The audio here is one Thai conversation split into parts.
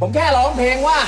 ผมแค่ร้องเพลงว่า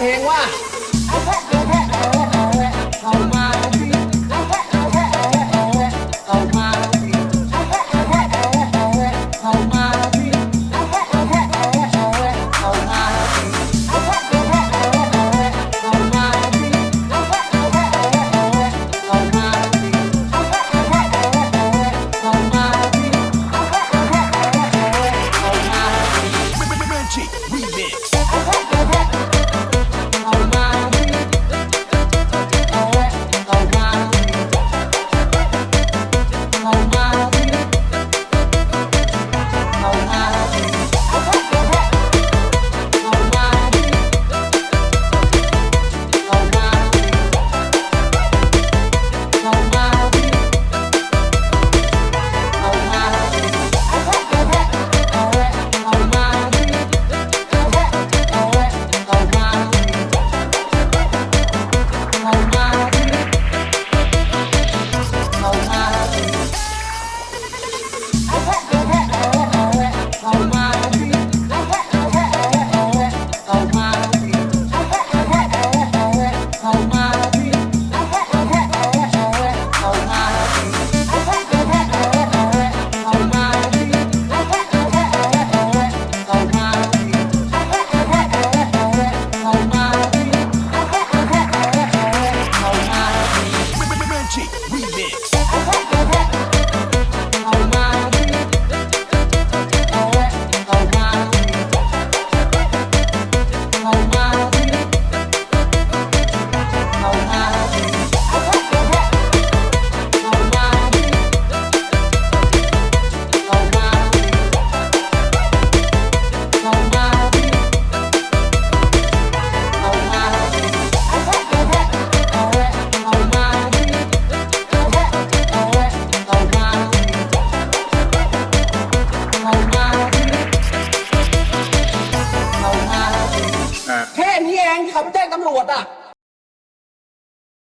เพลงว่าเข้ามาแล้วพี่เข้ามา เขับแจ้งตำรวจอะ